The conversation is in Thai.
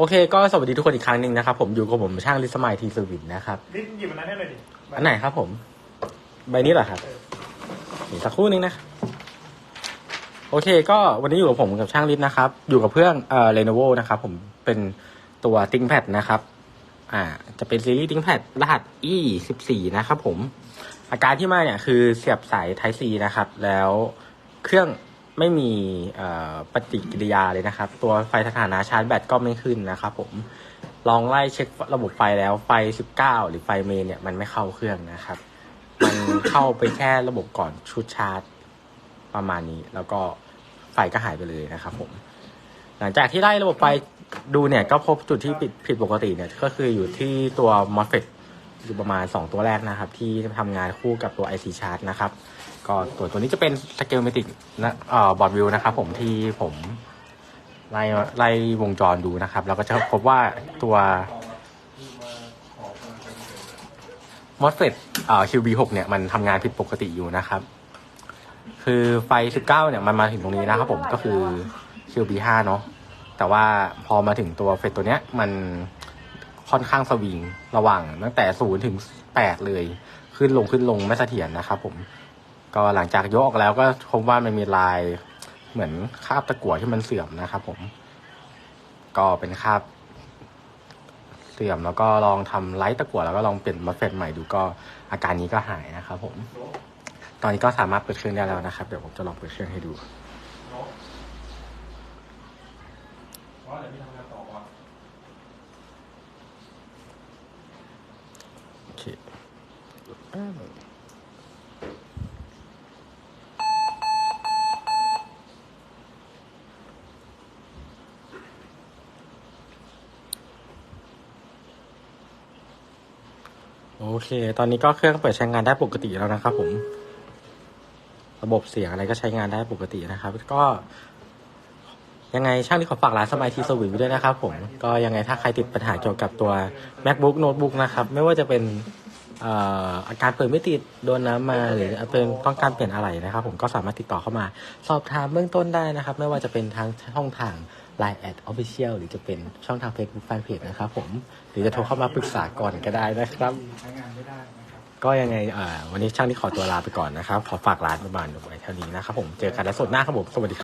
โอเค ก็สวัสดีทุกคนอีกครั้งหนึ่งนะครับ ผมอยู่กับผมช่างลิสมัยทีสวินนะครับลิ้นหยิบอันนั้นให้หน่อยดิอันไหนครับผม ใบนี้เหรอครับอีกสักครู่นึงนะ โอเค ก็วันนี้อยู่กับผมกับช่างลิศนะครับ อยู่กับเพื่อนเอ่อเลโนโวนะครับ ผมเป็นตัวติ้งแพดนะครับ อ่า จะเป็นซีรีส์ติ้งแพดรหัส e สิบสี่นะครับผม อาการที่มาเนี่ยคือเสียบสาย Type C นะครับ แล้วเครื่อง ไม่มีปฏิกิริยาเลยนะครับ ตัวไฟสถานะชาร์จแบตก็ไม่ขึ้นนะครับผมลองไล่เช็คระบบไฟแล้วไฟ 19 หรือไฟเมนเนี่ยมันไม่เข้าเครื่องนะครับ มันเข้าไปแค่ระบบก่อนชุดชาร์จประมาณนี้ แล้วก็ไฟก็หายไปเลยนะครับผม หลังจากที่ได้ระบบไฟดูเนี่ยก็พบจุดที่ผิดผิดปกติเนี่ยก็คืออยู่ที่ตัว MOSFET อยู่ประมาณ 2 ตัวแรกนะครับ ที่ทำงานคู่กับตัว IC Chart นะครับ ก็ตัวตัวนี้จะเป็นสเกลเมติกนะเอ่อบอร์ดวิวนะครับผมที่ผมไล่ไล่วงจรดูนะครับ แล้วก็จะพบว่าตัว MOSFET เอ่อ QB6 เนี่ยมันทำงานผิดปกติอยู่นะครับ คือไฟ 19 เนี่ยมันมาถึงตรงนี้นะครับผมก็คือ QB5 เนาะแต่ว่าพอมาถึงตัวเฟสตัวเนี้ยมันค่อนข้างสวิงระหว่างตั้งแต่ 0 ถึง 8 เลย ขึ้นลงขึ้นลงไม่เสถียรนะครับผม ก็หลังจากยกออกแล้วก็พบว่ามันมีลายเหมือนคราบตะกั่วที่มันเสื่อมนะครับผม ก็เป็นคราบเสื่อมแล้วก็ลองทำไลท์ตะกั่วแล้วก็ลองเปลี่ยนมาเฟตใหม่ดูก็อาการนี้ก็หายนะครับผม ตอนนี้ก็สามารถเปิดเครื่องได้แล้วนะครับ เดี๋ยวผมจะลองเปิดเครื่องให้ดูว่าเดี๋ยมีทำงานต่อก่อนโอเค โอเค ตอนนี้ก็เครื่องเปิดใช้งานได้ปกติแล้วนะครับ ผม ระบบเสียงอะไรก็ใช้งานได้ปกตินะครับ ก็ ยังไงช่างที่ขอฝากร้านสมัยทีสวิงด้วยนะครับ ผม ก็ยังไงถ้าใครติดปัญหาเกี่ยวกับตัว macbook notebook นะครับ ไม่ว่าจะเป็นเอ่ออาการเปิดไม่ติดโดนน้ำมา หรือเป็นต้องการเปลี่ยนอะไรนะครับ ผมก็สามารถติดต่อเข้ามา สอบถามเบื้องต้นได้นะครับ ไม่ว่าจะเป็นทางช่องทาง Line at official หรือจะเป็นช่องทาง Facebook Fanpage นะครับผมหรือจะโทรเข้ามาปรึกษาก่อนก็ได้นะครับ ใช้งานไม่ได้นะครับก็ยังไงอ่าวันนี้ช่างที่ขอตัวลาไปก่อนนะครับ ขอฝากร้านประมาณไว้เท่านี้นะครับผมเจอกันและสดหน้าครับผมสวัสดีครับ